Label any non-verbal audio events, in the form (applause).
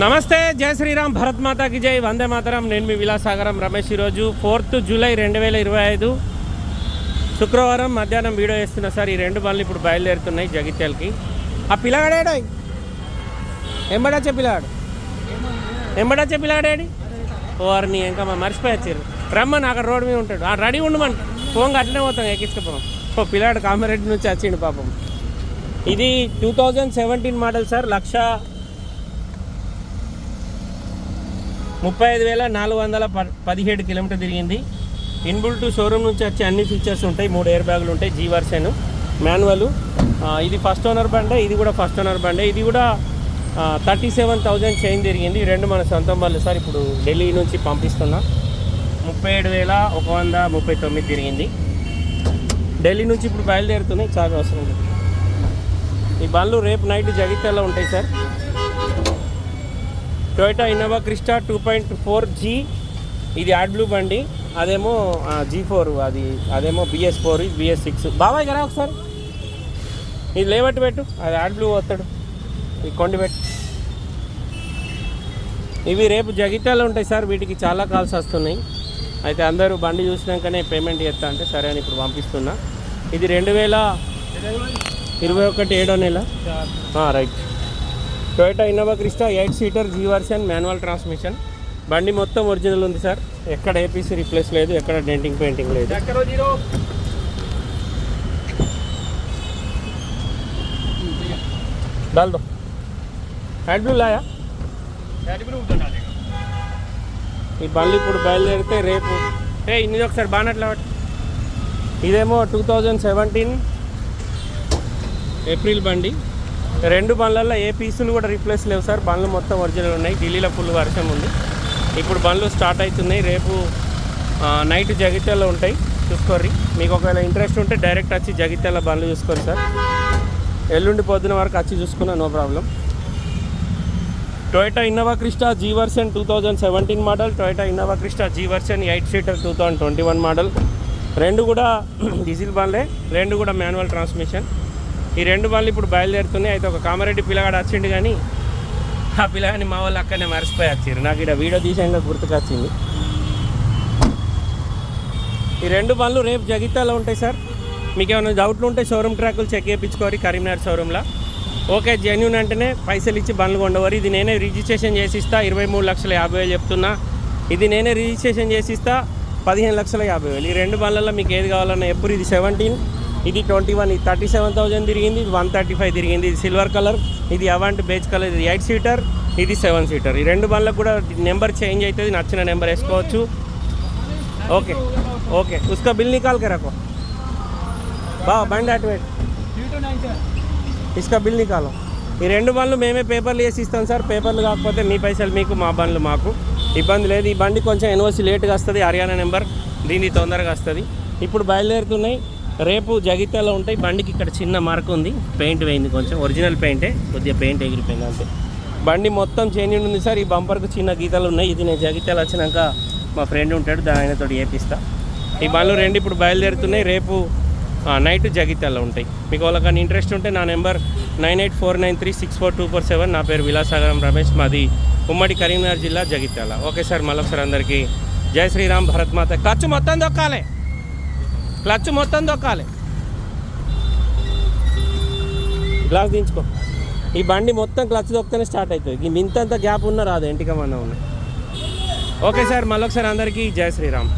నమస్తే జై శ్రీరామ్ భరత్ మాతాకి జై వందే మాతరం. నేను మీ విలాసాగరం రమేష్ ఈరోజు. ఫోర్త్ జూలై రెండు వేల ఇరవై ఐదు శుక్రవారం మధ్యాహ్నం వీడియో వేస్తున్నా సార్ ఈ రెండు బండ్లు ఇప్పుడు బయలుదేరుతున్నాయి జగిత్యాలకి. ఆ పిల్లగాడేడు ఎంబడాచే పిల్లగాడు? ఎంబడాచే పిల్లగాడేడి ఓర్ని ఇంకా మా మర్చిపోయారు రమ్మని అక్కడ రోడ్డు మీద ఉంటాడు. ఆ రెడీ ఉండమని ఫోన్ అట్లనే పోతాం ఎక్కించుకుపోం. ఓ పిల్లాడు కామారెడ్డి నుంచి వచ్చిండు పాపం. ఇది two thousand seventeen model sir లక్ష ముప్పై ఐదు వేల నాలుగు వందల ప- పదిహేడు కిలోమీటర్ తిరిగింది. ఇన్బుల్ టు షోరూమ్ నుంచి వచ్చే అన్ని ఫీచర్స్ ఉంటాయి. మూడు ఎయిర్ బ్యాగులు ఉంటాయి. G version manual. ఇది ఫస్ట్ ఓనర్ బండే ఇది కూడా ఫస్ట్ ఓనర్ బండే. ఇది కూడా థర్టీ సెవెన్ థౌజండ్ చైన్ తిరిగింది. ఈ రెండు మన సొంతం వాళ్ళు సార్ ఇప్పుడు ఢిల్లీ నుంచి పంపిస్తున్నా. ముప్పై ఏడు వేల ఒక వంద ముప్పై తొమ్మిది తిరిగింది. ఢిల్లీ నుంచి ఇప్పుడు బయలుదేరుతున్నాయి. చాలా అవసరం ఈ బండ్లు రేపు నైట్ జగిత్యాలలో ఉంటాయి sir. Toyota Innova Crysta two point four G ఇది యాడ్ బ్లూ బండి. అదేమో జీ ఫోర్ అది అదేమో బిఎస్ ఫోర్ బిఎస్ సిక్స్ బాబాయ్ కదా ఒకసారి? ఇది లేవట్టు పెట్టు. అది యాడ్ బ్లూ వస్తాడు. ఇది కొండి పెట్టు. ఇవి రేపు జగిత్యాలో ఉంటాయి సార్. వీటికి చాలా కాల్స్ వస్తున్నాయి. అయితే అందరూ బండి చూసినాకనే పేమెంట్ చేస్తా అంటే సరే అని ఇప్పుడు పంపిస్తున్నా. ఇది రెండు వేల ఇరవై ఒకటి ఏడో నెల. Right. Toyota Innova Crysta eight seater G version manual transmission బండి మొత్తం ఒరిజినల్ ఉంది సార్ ఎక్కడ ఏపీసీ రిప్లేస్ లేదు ఎక్కడ డెంటింగ్ పెయింటింగ్ లేదు डाल दो హ్యాండ్ బ్లూ లాయా ఈ బండ్లు ఇప్పుడు బయలుదేరితే రేపు ఏ ఇన్ని ఒకసారి బానట్లా పట్టు. ఇదేమో టూ థౌజండ్ సెవెంటీన్ ఏప్రిల్ బండి రెండు బండ్లలో ఏ పీసులు కూడా రీప్లేస్ లేవు సార్. బండ్లు మొత్తం ఒరిజినల్ ఉన్నాయి. ఢిల్లీలో ఫుల్ వర్షం ఉంది. ఇప్పుడు బండ్లు స్టార్ట్ అవుతున్నాయి. రేపు నైట్ జగిత్యాలలో ఉంటాయి. చూసుకోర్రి. మీకు ఒకవేళ ఇంట్రెస్ట్ ఉంటే డైరెక్ట్ వచ్చి జగిత్యాల బండ్లు చూసుకోరు సార్. ఎల్లుండి పొద్దున వరకు వచ్చి చూసుకున్నా no problem Toyota Innova Crysta G version two thousand seventeen model Toyota Innova Crysta G version eight seater two thousand twenty one model రెండు కూడా (clears throat) డీజిల్ బండ్లే. రెండు కూడా మాన్యువల్ ట్రాన్స్మిషన్ ఈ రెండు బండ్లు ఇప్పుడు బయలుదేరుతున్నాయి. అయితే ఒక కామారెడ్డి పిల్లగాడు వచ్చిండు కానీ ఆ పిల్లగాని మా వాళ్ళు అక్కడనే మర్చిపోయి వచ్చారు నాకు ఇక్కడ వీడియో తీసేందుకు గుర్తుకొచ్చింది. ఈ రెండు బండ్లు రేపు జగిత్యాలో ఉంటాయి సార్. మీకు ఏమైనా డౌట్లు ఉంటే షోరూమ్ ట్రాకులు చెక్ చేయించుకోరి కరీంనగర్ షోరూంలో. ఓకే జెన్యున్ అంటేనే పైసలు ఇచ్చి బండ్లు కొండవారు ఇది నేనే రిజిస్ట్రేషన్ చేసి ఇస్తా ఇరవై మూడు లక్షల యాభై వేలు చెప్తున్నా. ఇది నేనే రిజిస్ట్రేషన్ చేసి ఇస్తా పదిహేను లక్షల యాభై వేలు. ఈ రెండు బండ్లలో మీకు ఏది కావాలన్నా ఎప్పుడు ఇది సెవెంటీన్ ఇది ట్వంటీ వన్ ఇది థర్టీ సెవెన్ థౌసండ్ తిరిగింది ఇది వన్ థర్టీ ఫైవ్ తిరిగింది. ఇది సిల్వర్ కలర్ ఇది అవాంట్ బేజ్ కలర్ ఇది ఎయిట్ సీటర్ ఇది సెవెన్ సీటర్. ఈ రెండు బండ్లకు కూడా నెంబర్ చేంజ్ అవుతుంది నచ్చిన నెంబర్ వేసుకోవచ్చు. Okay okay. ఉస్క బిల్ నికాల్ కే? బా బండ్ బండి అటు ఇసుక బిల్ నికాల్. ఈ రెండు బండ్లు మేమే పేపర్లు వేసి ఇస్తాం సార్. పేపర్లు కాకపోతే మీ పైసలు మీకు మా బండ్లు మాకు. ఇబ్బంది లేదు. ఈ బండి కొంచెం ఎన్ఓసి లేట్గా వస్తుంది హర్యానా నెంబర్. దీన్ని తొందరగా వస్తుంది. ఇప్పుడు బయలుదేరుతున్నాయి. రేపు జగిత్యాలో ఉంటాయి. బండికి ఇక్కడ చిన్న మార్క్ ఉంది. పెయింట్ వేయింది కొంచెం. ఒరిజినల్ పెయింటే కొద్దిగా పెయింట్ ఎగిరిపోయింది అంతే. బండి మొత్తం చేంజ్ ఉంది సార్. ఈ బంపర్కు చిన్న గీతలు ఉన్నాయి. ఇది నేను జగిత్యాల వచ్చినాక మా ఫ్రెండ్ ఉంటాడు. దాని ఆయనతో వేపిస్తా ఈ బండ్లు రెండు ఇప్పుడు బయలుదేరుతున్నాయి. రేపు నైట్ జగిత్యాలలో ఉంటాయి. మీకు వాళ్ళకన్నా ఇంట్రెస్ట్ ఉంటే నా number nine eight four nine three six four two four seven. నా పేరు విలాసాగరం రమేష్. మాది ఉమ్మడి కరీంనగర్ జిల్లా జగిత్యాల. Okay sir. మళ్ళొకసారి అందరికీ జై శ్రీరామ్. భరత్ మాత. మొత్తం దొక్కాలే. క్లచ్ మొత్తం దొక్కాలి. గ్లాస్ దించుకో. ఈ బండి మొత్తం క్లచ్ దొక్కితేనే స్టార్ట్ అవుతుంది. ఈ మింతంత గ్యాప్ ఉన్న రాదు ఎంటికమన్నా ఉన్న. ఓకే సార్ మళ్ళొకసారి అందరికీ జై శ్రీరామ్.